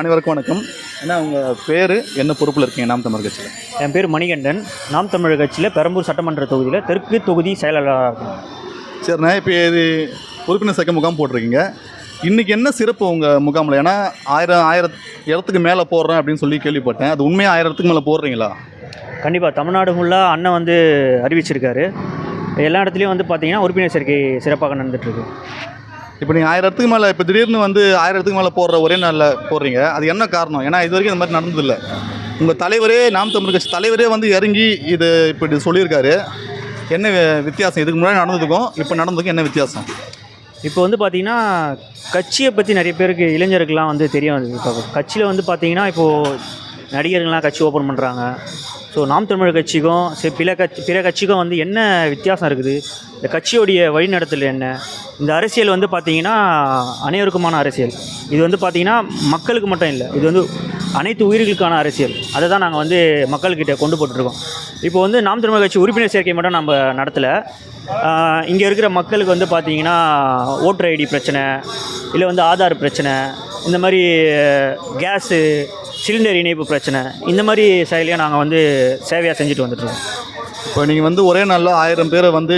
அனைவருக்கும் வணக்கம். ஏன்னா உங்கள் பேர் என்ன பொறுப்பில் இருக்கீங்க? நாம் தமிழ் கட்சியில். என் பேர் மணிகண்டன். நாம் தமிழர் கட்சியில் பெரம்பூர் சட்டமன்ற தொகுதியில் தெற்கு தொகுதி செயலாளராக இருக்கேன். சரிண்ணா இப்போ இது உறுப்பினர் சக்க முகாம் போட்டிருக்கீங்க. இன்றைக்கி என்ன சிறப்பு உங்கள் முகாமில்? ஏன்னா ஆயிரம் ஆயிரம் இடத்துக்கு மேலே போடுறேன் அப்படின்னு சொல்லி கேள்விப்பட்டேன். அது உண்மையாக ஆயிரம் இடத்துக்கு மேலே போடுறீங்களா? கண்டிப்பாக தமிழ்நாடு ஃபுல்லாக அண்ணன் வந்து அறிவிச்சிருக்காரு. எல்லா இடத்துலையும் வந்து பார்த்தீங்கன்னா உறுப்பினர் சேர்க்கை சிறப்பாக நடந்துட்டுருக்கு இப்போ நீங்கள் ஆயிரம் இடத்துக்கு மேலே இப்போ திடீர்னு வந்து ஆயிரம் இடத்துக்கு மேலே போடுற ஒரே நாளில் போடுறீங்க. அது என்ன காரணம்? ஏன்னா இது வரைக்கும் இந்த மாதிரி நடந்ததில்லை. உங்கள் தலைவரே நாம் தமிழ் கட்சி தலைவரே வந்து இறங்கி இது இப்படி சொல்லியிருக்காரு. என்ன வித்தியாசம்? இதுக்கு முன்னாடி நடந்ததுக்கும் இப்போ நடந்ததுக்கும் என்ன வித்தியாசம்? இப்போ வந்து பார்த்தீங்கன்னா கட்சியை பற்றி நிறைய பேருக்கு இளைஞருக்கெலாம் வந்து தெரிய வந்தது. இப்போ கட்சியில் வந்து பார்த்திங்கன்னா இப்போது நடிகர்கள்லாம் கட்சி ஓப்பன் பண்ணுறாங்க ஸோ நாம் தமிழர் கட்சிக்கும் சரி பிற கட்சி பிற கட்சிக்கும் வந்து என்ன வித்தியாசம் இருக்குது? இந்த கட்சியோடைய வழிநடத்தல் என்ன? இந்த அரசியல் வந்து பார்த்தீங்கன்னா அனைவருக்குமான அரசியல். இது வந்து பார்த்திங்கன்னா மக்களுக்கு மட்டும் இல்லை இது வந்து அனைத்து உயிர்களுக்கான அரசியல். அதை தான் நாங்கள் வந்து மக்கள்கிட்ட கொண்டு போட்டுருக்கோம். இப்போ வந்து நாம் தமிழர் கட்சி உறுப்பினர் சேர்க்கை மட்டும் நம்ம நடத்தலை. இங்கே இருக்கிற மக்களுக்கு வந்து பார்த்திங்கன்னா ஓட்டர் ஐடி பிரச்சனை இல்லை வந்து ஆதார் பிரச்சனை இந்த மாதிரி கேஸு சிலிண்டர் இணைப்பு பிரச்சனை. இந்த மாதிரி செயலியாக நாங்கள் வந்து சேவையாக செஞ்சுட்டு வந்துட்டுருக்கோம். இப்போ நீங்கள் வந்து ஒரே நாளில் ஆயிரம் பேரை வந்து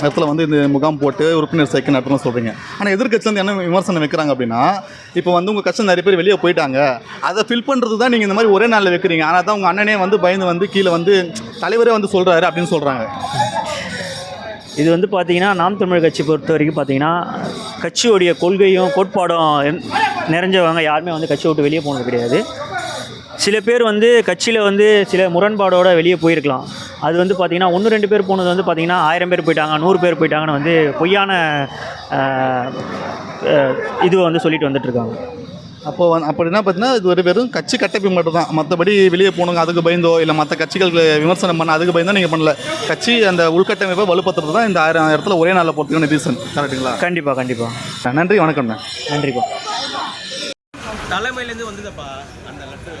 இடத்துல வந்து இந்த முகாம் போட்டு உறுப்பினர் சேர்க்கை நடத்தணும்னு சொல்கிறீங்க ஆனால் எதிர்க்கட்சியில் வந்து என்ன விமர்சனம் வைக்கிறாங்க அப்படின்னா இப்போ வந்து உங்கள் கட்சி நிறைய பேர் வெளியே போயிட்டாங்க. அதை ஃபில் பண்ணுறது தான் நீங்கள் இந்த மாதிரி ஒரே நாளில் வைக்கிறீங்க. ஆனால் தான் உங்கள் அண்ணனே வந்து பயந்து வந்து கீழே வந்து தலைவரே வந்து சொல்கிறாரு அப்படின்னு சொல்கிறாங்க இது வந்து பார்த்தீங்கன்னா நாம் தமிழர் கட்சி பொறுத்த வரைக்கும் பார்த்தீங்கன்னா கட்சியோடைய கொள்கையும் கோட்பாடும் நிறைஞ்சவங்க யாருமே வந்து கட்சியை விட்டு வெளியே போனது கிடையாது. சில பேர் வந்து கட்சியில் வந்து சில முரண்பாடோட வெளியே போயிருக்கலாம். அது வந்து பார்த்திங்கன்னா ஒன்று ரெண்டு பேர் போனது வந்து பார்த்திங்கன்னா ஆயிரம் பேர் போயிட்டாங்க நூறு பேர் போயிட்டாங்கன்னு வந்து பொய்யான இதுவை வந்து சொல்லிட்டு வந்துட்டுருக்காங்க. அப்போ வந்து அப்படின்னா பார்த்தீங்கன்னா இது ஒரு வெறும் கட்சி கட்டமைப்பு மட்டும் தான் மற்றபடி வெளியே போகணுங்க அதுக்கு பயந்தோ இல்லை மற்ற கட்சிகள் விமர்சனம் பண்ண அதுக்கு பயந்தோ நீங்கள் பண்ணல. கட்சி அந்த உள்கட்டமைப்பை வலுப்படுத்துறது தான் இந்த ஆயிரம் இடத்துல ஒரே நாளில் போகிறதுக்கான ரீசன் கரெக்டுங்களா கண்டிப்பாக கண்டிப்பாக நன்றி வணக்கம்ண்ணா நன்றிப்பா. தலைமையிலேருந்து வந்ததப்பா அந்த லெட்டர்